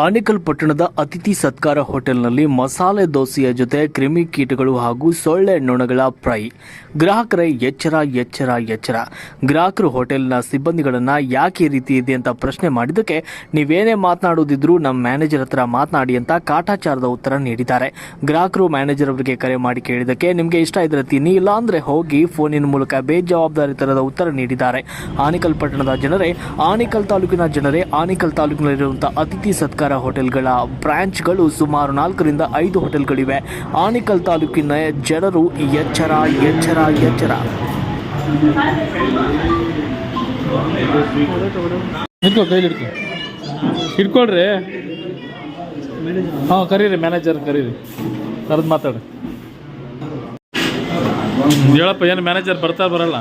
ಆನೇಕಲ್ ಪಟ್ಟಣದ ಅತಿಥಿ ಸತ್ಕಾರ ಹೋಟೆಲ್ನಲ್ಲಿ ಮಸಾಲೆ ದೋಸೆಯ ಜೊತೆ ಕ್ರಿಮಿಕೀಟಗಳು ಹಾಗೂ ಸೊಳ್ಳೆ ನೊಣಗಳ ಫ್ರೈ. ಗ್ರಾಹಕರೇ, ಎಚ್ಚರ ಎಚ್ಚರ ಎಚ್ಚರ. ಗ್ರಾಹಕರು ಹೋಟೆಲ್ನ ಸಿಬ್ಬಂದಿಗಳನ್ನು ಯಾಕೆ ರೀತಿ ಇದೆ ಅಂತ ಪ್ರಶ್ನೆ ಮಾಡಿದ್ದಕ್ಕೆ ನೀವೇನೇ ಮಾತನಾಡುವುದಿದ್ರು ನಮ್ಮ ಮ್ಯಾನೇಜರ್ ಹತ್ರ ಮಾತನಾಡಿ ಅಂತ ಕಾಟಾಚಾರದ ಉತ್ತರ ನೀಡಿದ್ದಾರೆ. ಗ್ರಾಹಕರು ಮ್ಯಾನೇಜರ್ ಅವರಿಗೆ ಕರೆ ಮಾಡಿ ಕೇಳಿದ್ದಕ್ಕೆ ನಿಮಗೆ ಇಷ್ಟ ಇದ್ರೆ ತಿನ್ನಿ ಇಲ್ಲ ಅಂದ್ರೆ ಹೋಗಿ ಫೋನಿನ ಮೂಲಕ ಬೇಜವಾಬ್ದಾರಿ ತರದ ಉತ್ತರ ನೀಡಿದ್ದಾರೆ. ಆನೇಕಲ್ ಪಟ್ಟಣದ ಜನರೇ, ಆನೇಕಲ್ ತಾಲೂಕಿನ ಜನರೇ, ಆನೇಕಲ್ ತಾಲೂಕಿನಲ್ಲಿರುವಂತಹ ಅತಿಥಿ ಸತ್ಕಾರ ಹೋಟೆಲ್ಗಳ ಬ್ರಾಂಚ್ಗಳು ಸುಮಾರು ನಾಲ್ಕರಿಂದ ಐದು ಹೋಟೆಲ್ಗಳಿವೆ. ಆನಿಕಲ್ ತಾಲೂಕಿನ ಜನರು ಎಚ್ಚರ ಎಚ್ಚರ ಎಚ್ಚರ. ಹಿಡ್ಕೊಳ್ರಿ. ಹಾಂ, ಕರೀರಿ ಮ್ಯಾನೇಜರ್ ಕರೀರಿ. ಕರೆದು ಮಾತಾಡಿ. ಹೇಳಪ್ಪ, ಏನು ಮ್ಯಾನೇಜರ್ ಬರ್ತಾ ಬರಲ್ಲ?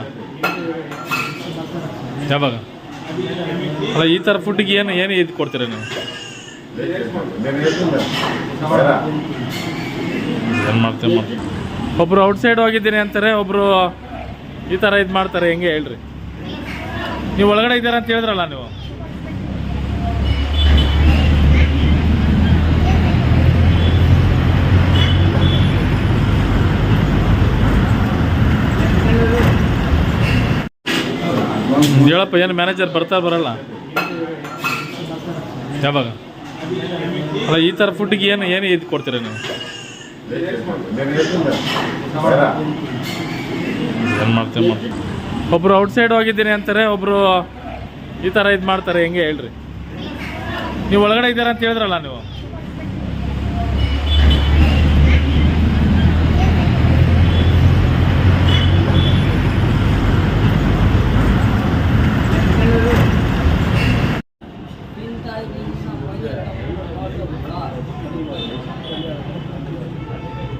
ಯಾವಾಗ? ಅಲ್ಲ, ಈ ಥರ ಫುಡ್ಗೆ ಏನು ಏನು ಇದು ಕೊಡ್ತೀರಾ ನೀವು? ಮಾಡ್ತೀವಿ ಸೈಡ್ ಒಬ್ಬರು ಔಟ್ಸೈಡ್ ಹೋಗಿದ್ದೀನಿ ಅಂತಾರೆ ಒಬ್ಬರು ಈ ಥರ ಇದು ಮಾಡ್ತಾರೆ, ಹೆಂಗೆ ಹೇಳ್ರಿ? ನೀವು ಒಳಗಡೆ ಇದ್ದೀರಾ ಅಂತ ಹೇಳಿದ್ರಲ್ಲ ನೀವು? ಹೇಳಪ್ಪ, ಏನು ಮ್ಯಾನೇಜರ್ ಬರ್ತಾ ಬರಲ್ಲ? ಯಾವಾಗ? ಅಲ್ಲ, ಈ ಥರ ಫುಡ್ಗೆ ಏನು ಏನು ಇದು ಕೊಡ್ತೀರ ನೀವು? ಏನು ಮಾಡ್ತೀವಿ ಮಾಡಿ ಒಬ್ಬರು ಔಟ್ಸೈಡ್ ಹೋಗಿದ್ದೀನಿ ಅಂತಾರೆ ಒಬ್ಬರು ಈ ಥರ ಇದು ಮಾಡ್ತಾರೆ, ಹೆಂಗೆ ಹೇಳ್ರಿ? ನೀವು ಒಳಗಡೆ ಇದ್ದೀರಾ ಅಂತ ಹೇಳಿದ್ರಲ್ಲ ನೀವು?